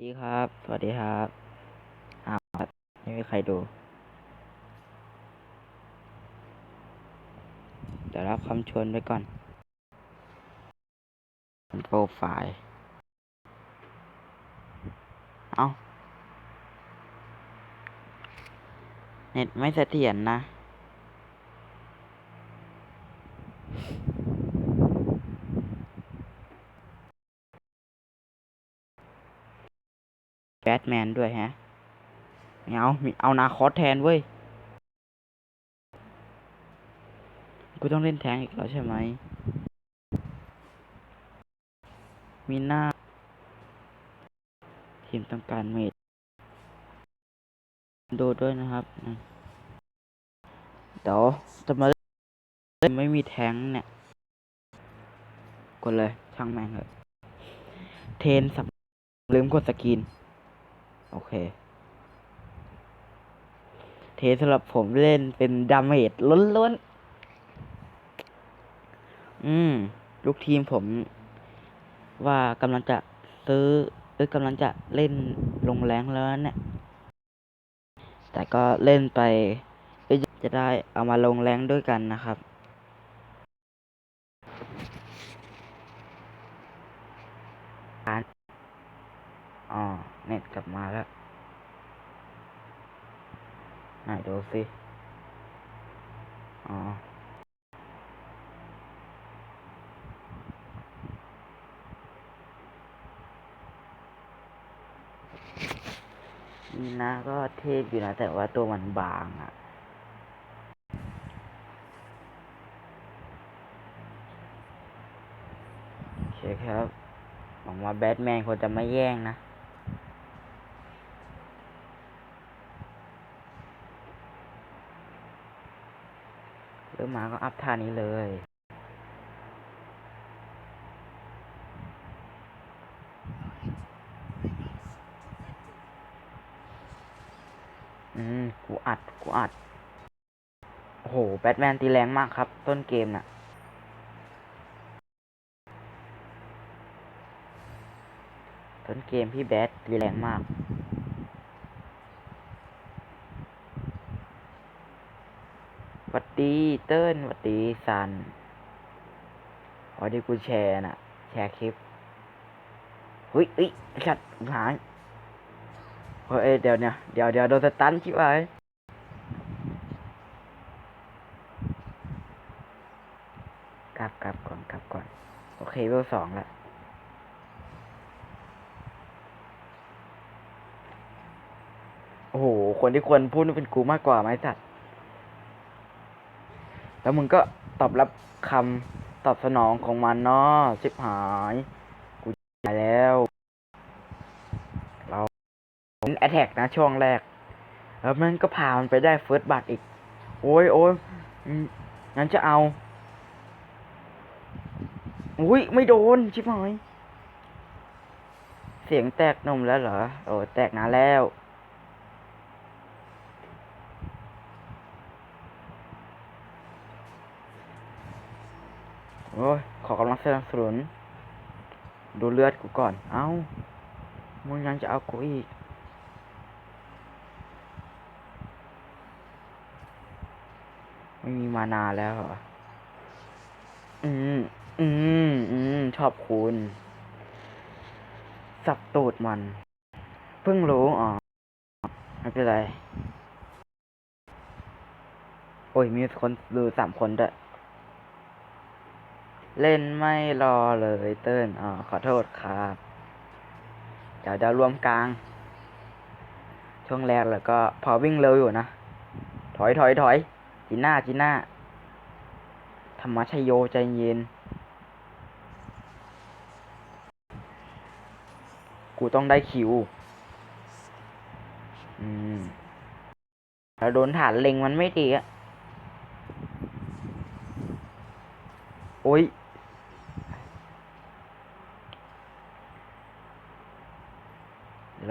ดีครับ สวัสดีครับอ้าวไม่มีใครดูเดี๋ยวรับคำชวนไว้ก่อนโปรไฟล์ เอาเน็ตไม่เสถียรนะ ทแมนด้วยฮะไม่เอาเอานาคอสแทนเว้ย กูต้องเล่นแทงอีกแล้วใช่ไหม มีหน้า ทีมต้องการเมดดูด้วยนะครับเดี๋ยวจะมาเล่นไม่มีแทงเนี่ยกดเลยช่างแม่งเลย เทนสับลืมกดสกิน โอเค เทสำหรับผมเล่นเป็นดาเมจล้วนๆ อืม ลูกทีมผม ว่ากำลังจะซื้อเอ้ยกำลังจะเล่นลงแรงแล้วเนี่ย แต่ก็เล่นไปเอ้ยจะได้เอามาลงแรงด้วยกันนะครับ อ๋อ เน็ตกลับมาแล้วไหนดูสิ อ๋อ นี่นะก็เทพอยู่นะ แต่ว่าตัวมันบางอะ่ะโอเคครับหวังว่าแบทแมนคนจะไม่แย่งนะ เริ่มมาก็อัพท่านี้เลย อืม กูอัด กูอัด โอ้โห แบทแมนตีแรงมากครับ ต้นเกมน่ะต้นเกมพี่แบทตีแรงมาก หวั ดีเติ้ลวัดดีซันพอดีกูแชร์น่ะ แชร์คลิปเฮ้ยเอ้ยไอ้สัตว์หายเฮ้ยเดี๋ยวเนี่ยเดี๋ยวเดี๋ยวโดนสตันชิบหายกลับกลับก่อนกลับก่อน โอเคเวลสองละโอ้โห คนที่ควรพูดเป็นกูมากกว่าไหมสัตว์ แล้วมึงก็ตอบรับคำตอบสนองของมันเนาะชิบหาย กูตายแล้ว เราแอทแทกนะช่วงแรก แล้วมันก็พามันไปได้เฟิร์สบัตอีก โอ้ยโอ้ยงั้นจะเอาอุ้ยไม่โดน ชิบหาย เสียงแตกนมแล้วเหรอ โอ้แตกนาแล้ว อ้ย ขอกำลังสนับสนุน ดูเลือดกูก่อน เอ้า มึงยังจะเอากูอีก ไม่มีมานาแล้วเหรอ อืม อืม อืม ชอบคุณ สับตูดมัน เพิ่งรู้อ๋อ ไม่เป็นไร โอ้ย มีคนดูสามคนด้วย เล่นไม่รอเลยเติ้ลอ๋อขอโทษครับ เดี๋ยวจะรวมกลาง ช่วงแรกแล้วก็พอวิ่งเร็วอยู่นะ ถอยถอยถอยจีน่าจีน่าธรรมชโยใจเย็น กูต้องได้คิว อืมแล้วโดนฐานเล็งมันไม่ดีอะโอ้ย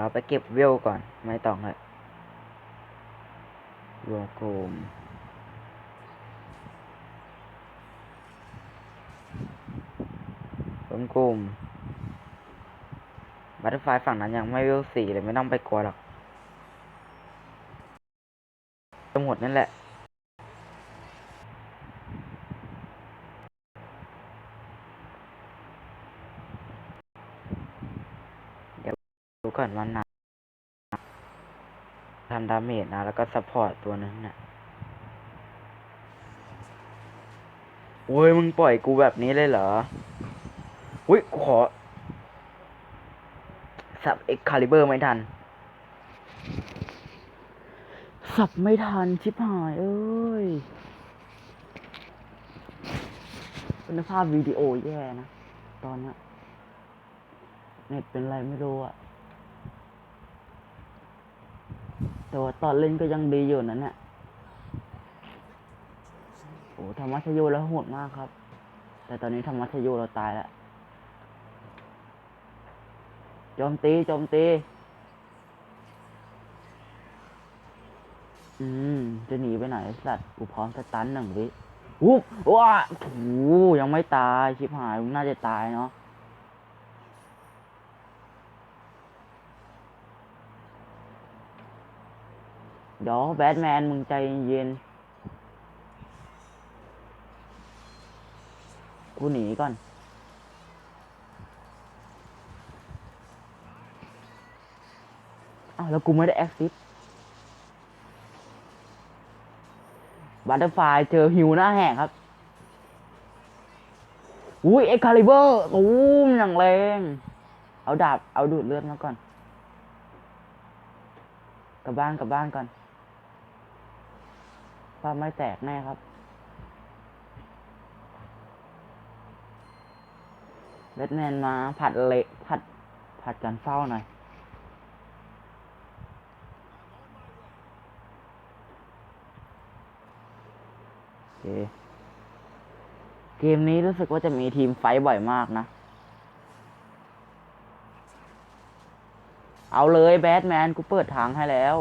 เราไปเก็บเวลก่อน ไม่ต้องเลยรวมกลุ่มรวมกลุ่มบัตเตอร์ไฟฝั่งนั้นยังไม่เวลสี่เลยไม่ต้องไปกลัวหรอกจะหมดนั่นแหละ เดี๋ยวดูก่อนวันไหน ทำดาเมจนะ แล้วก็ซัพพอร์ตตัวนั้นน่ะโอ้ยมึงปล่อยกูแบบนี้เลยเหรอ อุ้ยกูขอ สับเอ็กคาลิเบอร์ไม่ทัน สับไม่ทัน ชิบหายเอ้ยคุณภาพวิดีโอแย่นะ ตอนเนี้ยเน็ตเป็นไรไม่รู้อะ แต่ว่าตอนเล่นก็ยังดีอยู่นั่นแหละโอ้ธรรมชโยแล้วโหดมากครับ แต่ตอนนี้ธรรมชโยเราตายแล้วโจมตีโจมตี อืม จะหนีไปไหนสัตว์กูพร้อมสตันหนึ่งวิอุ๊บว้าโอ้ยังไม่ตาย ชิบหายน่าจะตายเนาะ เดี๋ยวแบทแมนมึงใจเย็น กูหนีก่อน อ้าวแล้วกูไม่ได้แอคซิสบัตเตอร์ไฟเจอหิวหน้าแหกครับ อุ้ยเอ็กคาลิเบอร์ตูมอย่างแรง เอาดาบ เอาดูดเลือดมาก่อน กลับบ้านกลับบ้านก่อน ฟ้าไม่แตกแน่ครับแบทแมนมาผัดเละผัดผัดกันเฝ้าหน่อย โอเค เกมนี้รู้สึกว่าจะมีทีมไฟบ่อยมากนะเอาเลยแบทแมนกูเปิดทางให้แล้ว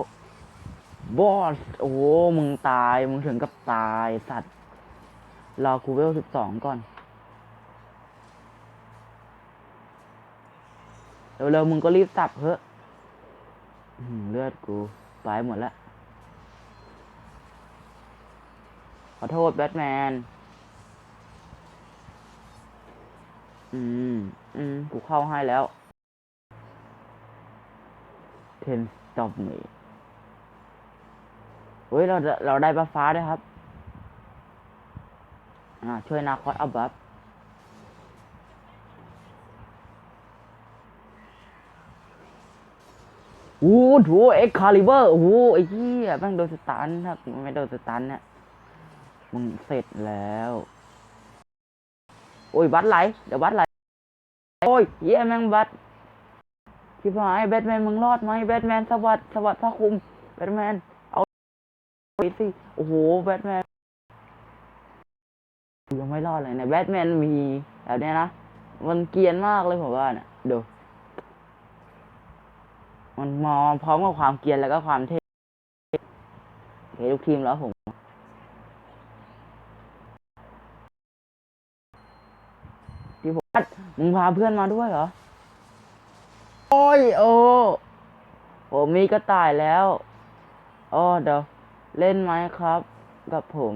บอส โอ้มึงตาย มึงถึงกับตายสัตว์ รอกูเวลสิบสองก่อน เร็วๆมึงก็รีบสับเถอะเลือดกูตายหมดแล้ว ขอโทษแบทแมน อืม อืม กูเข้าให้แล้ว เทนสต็อปมี เฮ้ยเราเราได้บัฟฟ้าด้วยครับ อ่าช่วยนาคอสอัพบัฟโอ้โหเอ็กคาลิเบอร์โอ้โหไอ้เหี้ยแม่งโดนสตันถ้าไม่โดนสตันเนี่ยมึงเสร็จแล้ว โอ้ยบัตไหลเดี๋ยวบัตไหลโอ้ยเหี้ยแม่งบัตชิบหายแบทแมนมึงรอดไหมแบทแมนสวัสดสวัสดพระคุมแบทแมน ไปสิโอ้โหแบทแมนยังไม่รอดเลยเนี่ยแบทแมนมีแบบเนี้ยนะมันเกียนมากเลยผมว่าเนี่ยดูมันมองพร้อมกับความเกียนแล้วก็ความเท่โอเคทุกทีมแล้วผมพี่ผมมึงพาเพื่อนมาด้วยเหรอ โอ้ยโอ้ผมมีกระต่ายแล้ว อ๋อเดี๋ยว เล่นไหมครับ กับผม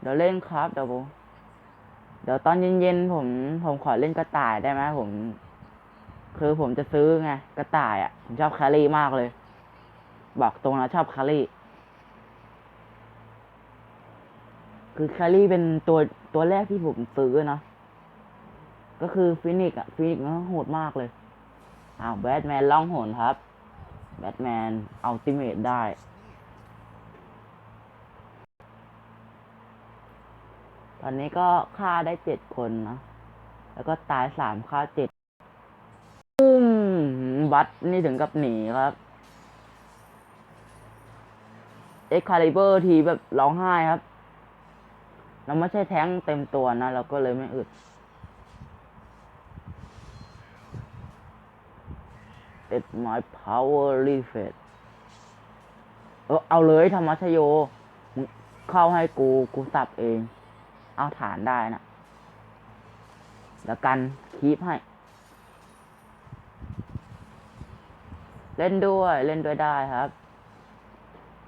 เดี๋ยวเล่นครับ เดี๋ยวผมเดี๋ยวตอนเย็นๆผม ผมขอเล่นกระต่ายได้ไหมผม คือผมจะซื้อไงกระต่ายอะ ผมชอบแครี่มากเลย บอกตรงนะชอบแครี่ คือแครี่เป็นตัวตัวแรกที่ผมซื้อนะก็คือฟินิกอะฟินิกมันโหดมากเลยอ้าวแบทแมนล่องหนครับ แบทแมนอัลติเมตได้ ตอนนี้ก็ฆ่าได้เจ็ดคนนะแล้วก็ตายสามฆ่าเจ็ดปุ้มบัตนี่ถึงกับหนีครับ เอ็กคาลิเบอร์ทีแบบร้องไห้ครับ เราไม่ใช่แท้งเต็มตัวนะ เราก็เลยไม่อึด It's my power reset เออเอาเลยธรรมชโย เข้าให้กู กูสับเอง เอาฐานได้นะแล้วกันคีปให้ เล่นด้วยเล่นด้วยได้ครับ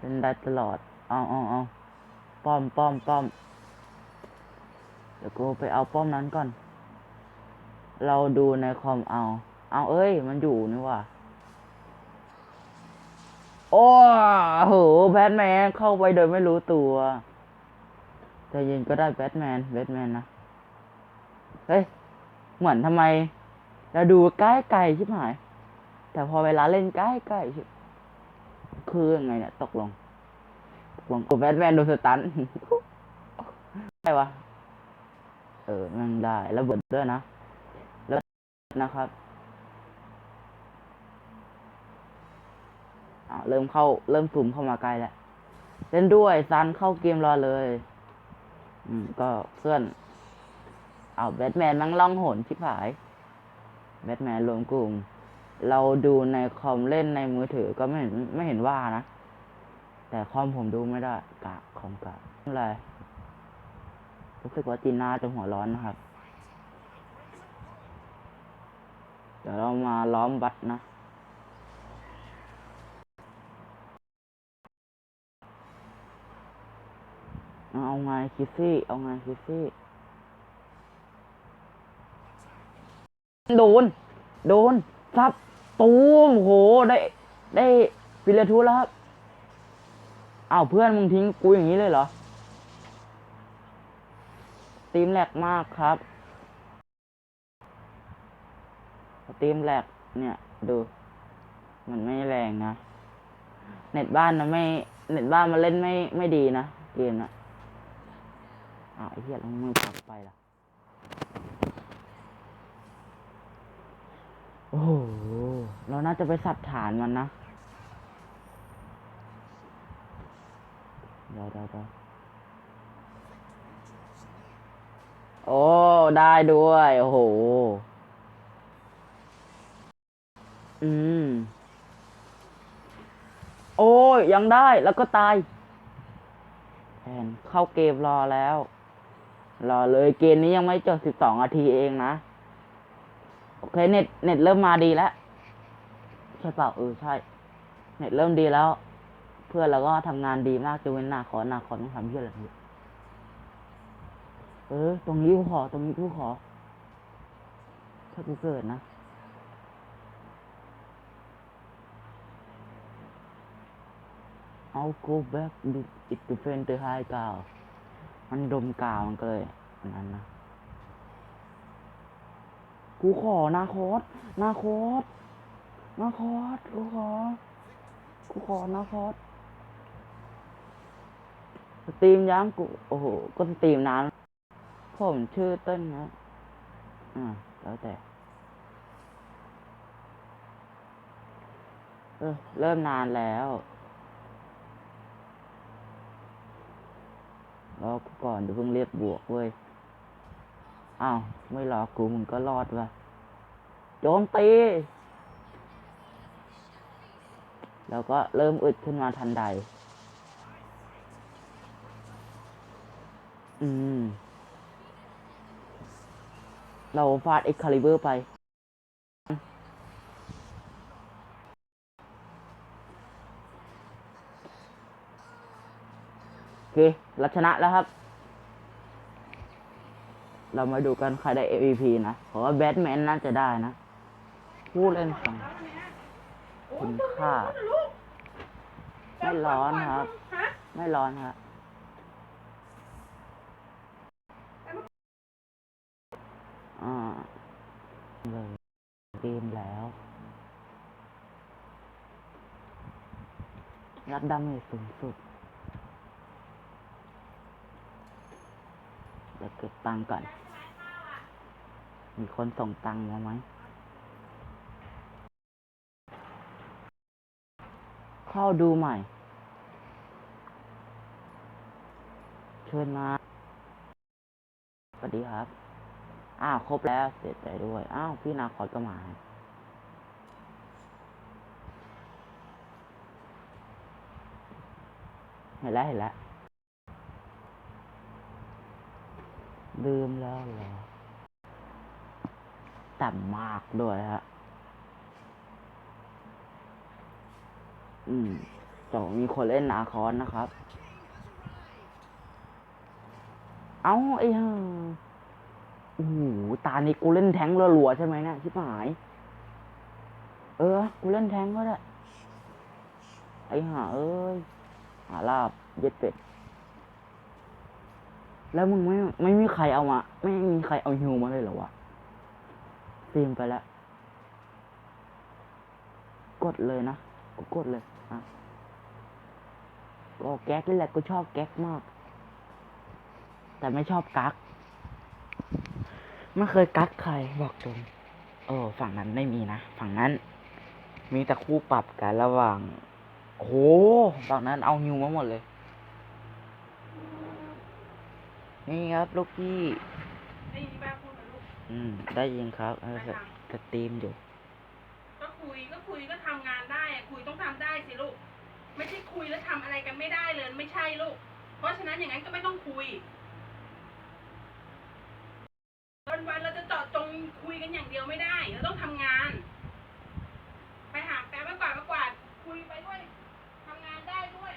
เล่นได้ตลอด เอาเอาเอาป้อมป้อมป้อมเดี๋ยวกูไปเอาป้อมนั้นก่อน เราดูในคอมเอา เอาเอ้ย มันอยู่นี่ว่ะโอ้โห แบทแมนเข้าไปโดยไม่รู้ตัว ใจเย็นก็ได้แบทแมนแบทแมนนะเฮ้ยเหมือนทำไม เราดูใกล้ไกลชิบหาย แต่พอเวลาเล่นใกล้ใกล้ชิบคือยังไงเนี่ยตกลงตกลงโอ้แบทแมนโดนสตันได้วะเออแมันได้แล้วเบิดด้วยนะแล้วนะครับเริ่มเข้าเริ่มสุ่มเข้ามาใกล้แล้วเล่นด้วยซันเข้าเกมรอเลย อืม ก็เพื่อน เอาแบทแมนมังล่องหนชิบหาย แบทแมนรวมกลุ่ม เราดูในคอมเล่นในมือถือก็ไม่เห็นไม่เห็นว่านะ แต่คอมผมดูไม่ได้กะคอมกะไม่เป็นไรรู้สึกว่าจีน่าจะหัวร้อนนะครับ เดี๋ยวเรามาล้อมบัตรนะ เอาไงคิซี่ เอาไงคิซี่ โดน โดนซับตูมโห ได้ ได้ฟิเลทูแล้วครับอ้าวเพื่อนมึงทิ้งกูอย่างนี้เลยเหรอสตีมแหลกมากครับสตีมแหลกเนี่ย ดู มันไม่แรงนะ เน็ตบ้านนะไม่ เน็ตบ้านมันเล่นไม่ไม่ดีนะ เกมนะ อ้าวไอ้เหี้ยแล้วมึงพักไปล่ะ โอ้โห เราน่าจะไปสับฐานมันนะ เดี๋ยวเดี๋ยวเดี๋ยวโอ้ ได้ด้วย โอ้โห อืม โอ้ยยังได้แล้วก็ตายแทนเข้าเกมรอแล้ว รอเลยเกมนี้ยังไม่จบสิบสองนาทีเองนะ โอเคเน็ตเน็ตเริ่มมาดีแล้ว ใช่เปล่าเออใช่ เน็ตเริ่มดีแล้ว เพื่อนเราก็ทำงานดีมากจะเว้นหน้าขอหน้าขอต้องทำเยอะอะไรเนี่ยเออ ตรงนี้กูขอ ตรงนี้กูขอ ถ้ากูเกิดนะเอา go back it defend the high กาว มันดมกาวมันก็เลยนนั้นนะ กูขอนาคอสนาคอสนาคอสกูขอ กูขอนาคอสสตรีมยังกู โอ้โห ก็สตรีมนานผมชื่อเต้นนะอ่าแล้วแต่ เออ เริ่มนานแล้ว รอกูก่อนเดี๋ยวเพิ่งเรียกบวกเว้ย อ้าว ไม่รอกูมึงก็รอดวะโจมตี แล้วก็เริ่มอึดขึ้นมาทันใด อืม เราฟาดเอ็กคาลิเบอร์ไป เคเราชนะแล้วครับ เรามาดูกันใครได้ MVP นะเพราะว่าแบทแมนน่าจะได้นะพูดเล่นฟังคุณค่า ไม่ร้อนครับ ไม่ร้อนครับอ่าเลยเกมแล้วรับดาเมจสูงสุด ดี๋ยวเก็บตังค์ก่อน มีคนส่งตังค์มาไหม เข้าดูใหม่ เชิญมา สวัสดีครับ อ้าว ครบแล้ว เสียใจด้วย อ้าว พี่นาคอสก็มาเห็นแล้วเห็นแล้ว ลืมแล้วเหรอต่ำมากด้วยฮะ อืมสอมีคนเล่นนาคอนนะครับ เอาไอ้ห่าโอ้โหตานี้กูเล่นแทงค์รัวๆใช่ไหมเนี่ยชิบหาย เออ กูเล่นแทงค์ก็ได้ ไอ้ห่าเอ้ย หาลาบเย็ดเป็ด แล้วมึงไม่ไม่มีใครเอามา ไม่มีใครเอาฮิวมาเลยเหรอวะตีมไปแล้ว กดเลยนะกูกดเลยอะก็แก๊กนี่แหละกูชอบแก๊กมาก แต่ไม่ชอบกักไม่เคยกักใครบอกตรงเออ ฝั่งนั้นไม่มีนะ ฝั่งนั้น มีแต่คู่ปรับกันระหว่างโอ้ฝั่งนั้นเอาฮิวมาหมดเลย นี่ครับลูกพี่ได้ยินที่ป้าพูดไหมลูกอืม ได้ยินครับเออสได้ค่ะสตรีมอยู่ ก็คุยก็คุยก็ทำงานได้อะคุยต้องทำได้สิลูก ไม่ใช่คุยแล้วทำอะไรกันไม่ได้เลยไม่ใช่ลูก เพราะฉะนั้นอย่างนั้นก็ไม่ต้องคุย วันวันๆเราจะเจาะจงคุยกันอย่างเดียวไม่ได้เราต้องทำงาน ไปหาแปลไม้กวาดไม้กวาดคุยไปด้วยทำงานได้ด้วย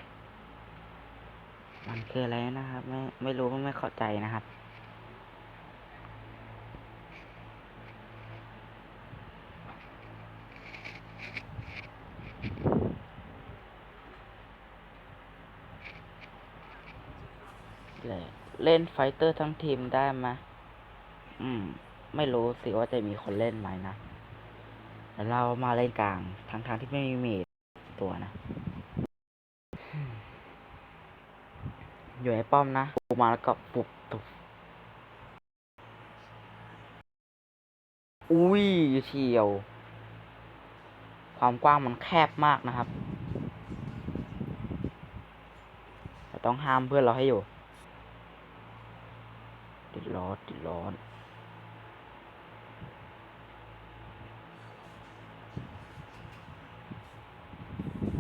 มันคืออะไรนะครับ ไม่ไม่รู้ไม่เข้าใจนะครับเลยเล่นไฟเตอร์ทั้งทีมได้ไหมอืม ไม่รู้สิว่าจะมีคนเล่นไหมนะแต่เรามาเล่นกลางทั้งทางที่ไม่มีเมดตัวนะ อยู่ในป้อมนะปูมาแล้วก็ปุบตุบอุ้ยเฉียว ความกว้างมันแคบมากนะครับแต่ต้องห้ามเพื่อนเราให้อยู่ติดร้อนติดร้อน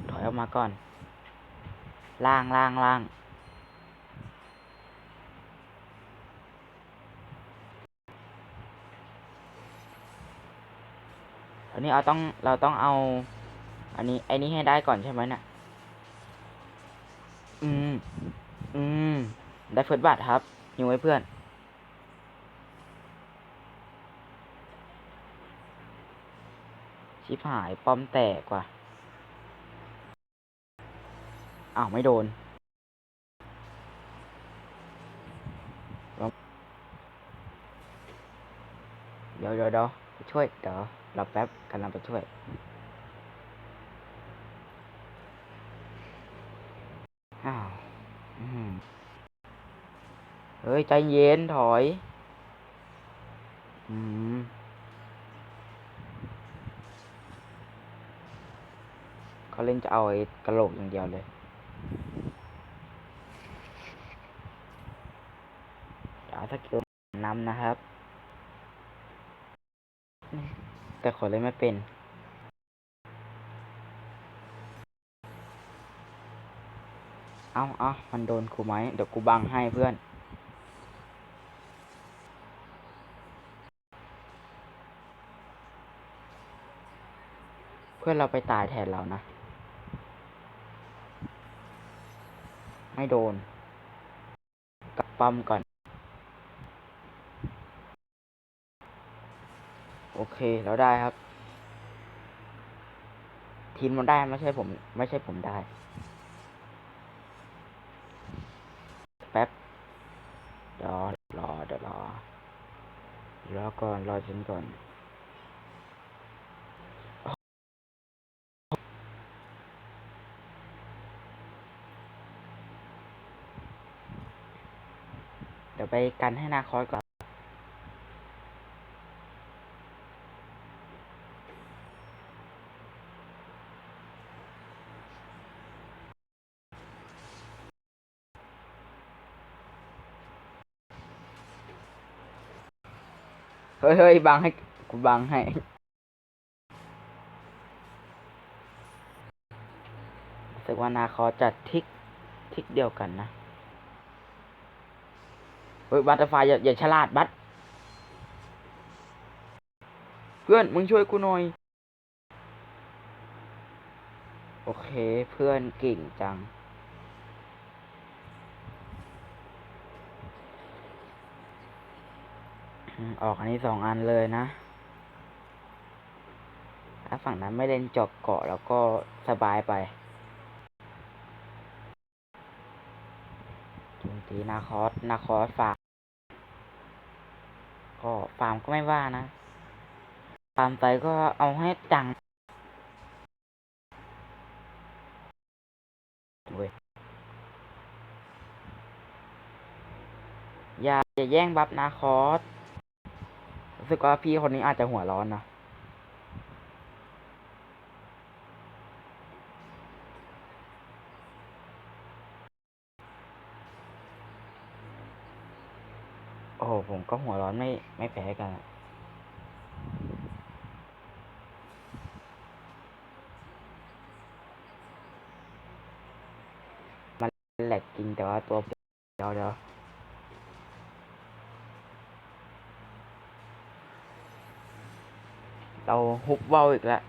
ถอยออกมาก่อน ล่างล่างล่าง อันนี้เอาต้องเราต้องเอา อันนี้ไอ้นี้ให้ได้ก่อนใช่ไหมเนี่ยอืม อืม ได้เฟิร์สบัตรครับอยู่ไว้เพื่อน ชิบหายป้อมแตกว่ะอ้าว ไม่โดนเดี๋ยวเดี๋ยวเดี๋ยวช่วยเดี๋ยว รอแป๊บกำลังไปช่วย อ้าวเฮ้ย ใจเย็นถอย อืมเขาเล่นจะเอาไอ้กระโหลกอย่างเดียวเลยเดี๋ยวเอาสกิลนำนะครับ แต่ขอเล่นไม่เป็น เอาเอามันโดนกูไหม เดี๋ยวกูบังให้เพื่อน เพื่อนเราไปตายแทนเรานะ ไม่โดน กับปั๊มก่อน โอเคแล้วได้ครับ ทีมมันได้ไม่ใช่ผม ไม่ใช่ผมได้ แป๊บเดี๋ยวรอเดี๋ยวรอรอก่อนรอฉันก่อนเดี๋ยวไปกันให้นาคอยก่อน ฮ้ยเฮ้ยบังให้กูบังให้ สึกว่านาคอจะทิกทิกเดียวกันนะ เฮ้ยบัตเตอร์ไฟอย่าอย่าฉลาดบัตเพื่อนมึงช่วยกูหน่อย โอเคเพื่อนเก่งจัง ออกอันนี้สองอันเลยนะ ถ้าฝั่งนั้นไม่เล่นจอกเกาะแล้วก็สบายไปโจมตีนาคอสนาคอสฟาร์มก็ฟาร์มก็ไม่ว่านะฟาร์มไปก็เอาให้จังเว้ยอย่าอย่าแย่งบัฟนาคอส รู้สึกว่าพี่คนนี้อาจจะหัวร้อนนะโอ้โหผมก็หัวร้อนไม่ไม่แพ้กันอะมันแหลกจริงแต่ว่าตัวเดียวเดียว เราฮุบเว้าอีกแล้ว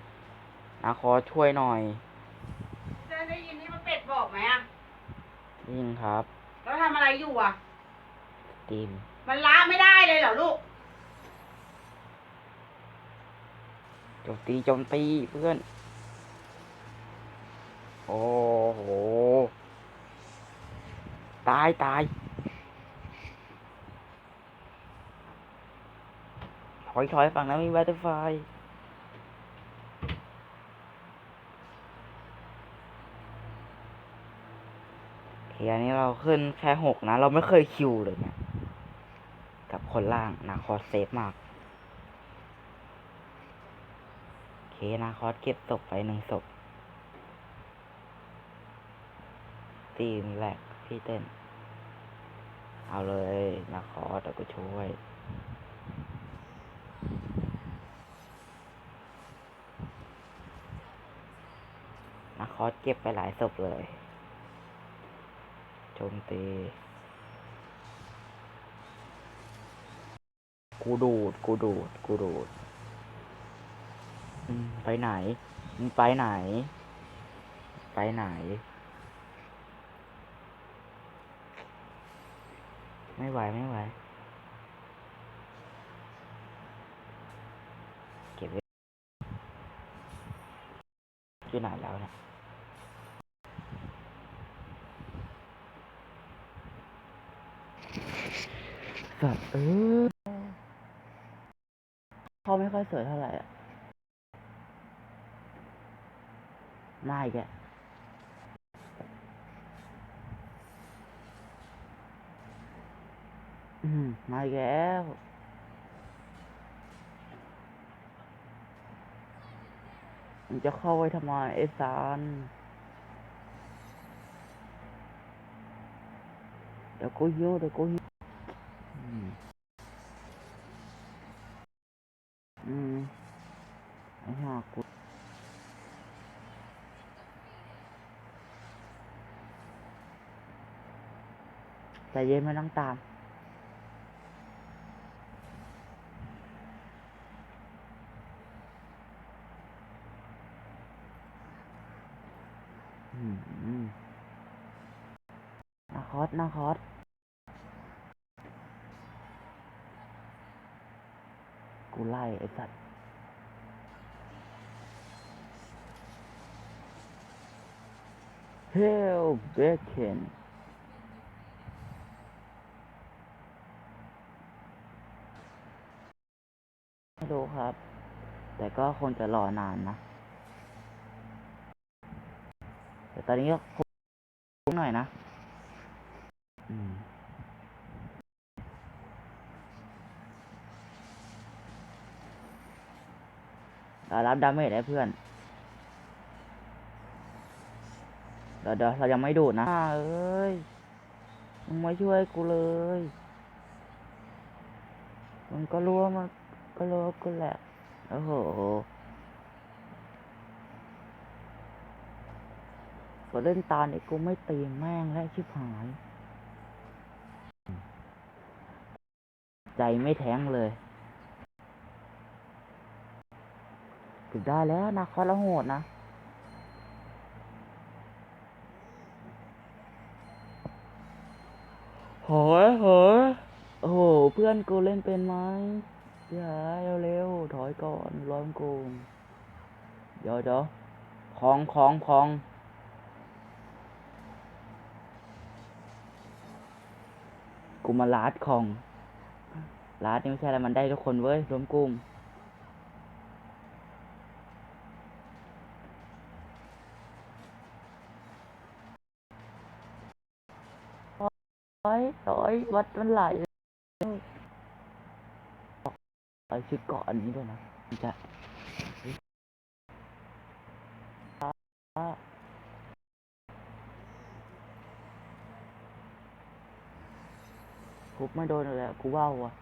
นะขอช่วยหน่อยจะได้ยินที่มันเป็ดบอกไหมอะยิงครับแล้วทำอะไรอยู่อะทีมมันล้าไม่ได้เลยเหรอลูก โจมตีโจมตีเพื่อน โอ้โห ตายตายถอยถอยฝั่งนั้นมีบัตเตอร์ไฟ โอเคอันนี้เราขึ้นแค่หกนะ เราไม่เคยคิวเลยเนี่ยกับคนล่างนาคอสเซฟมากโอเคนาคอสเก็บศพไปหนึ่งศพตีมแรกพี่เต้น เอาเลยนาคอสเดี๋ยวก็ช่วยนาคอสเก็บไปหลายศพเลย โจมตี กูดูด กูดูด กูดูดอืมไปไหนมึงไปไหน ไปไหน ไม่ไหว ไม่ไหว เก็บไว้ที่ไหนแล้วเนี่ย สัตว์เออเขาไม่ค่อยสวยเท่าไหร่อะมาอีกแกอืมมาอีกแล้วมึงจะเข้าไว้ทำไมไอ้สารเดี๋ยวกูโยเดี๋ยวกูโยอืม อืมไอ้ห่ากู ใจเย็นไม่ต้องตาม อืมนาคอสนาคอสกูไล่ไอ้สัตว์ Hell Bacon รู้ครับ แต่ก็คงจะรอนานนะ แต่ตอนนี้ก็คงหน่อยนะ อืมเรารับดาเมจได้เพื่อน เดี๋ยวเดี๋ยวเรายังไม่ดูดนะอ่าเอ้ย มึงไม่ช่วยกูเลย มึงก็รู้ว่ามันก็รู้ว่ากูแหละ โอ้โห ก็เล่นตาเนี่ยกูไม่ตีแม่งและชิบหาย ใจไม่แทงเลยถึงได้แล้วนะคอละโหดนะโหยโหยโอ้โห เพื่อนกูเล่นเป็นไหม อย่าเร็วๆถอยก่อนร้อนกูเดี๋ยวเดี๋ยวของของของกูมาลาดของลาดนี่ไม่ใช่อะไรมันได้ทุกคนเว้ยรวมกลุ่มถอยถอยวัดมันไหล ไปชื่อเกาะอันนี้ด้วยนะจะกูไม่โดนเลยอะกูว่าวอะ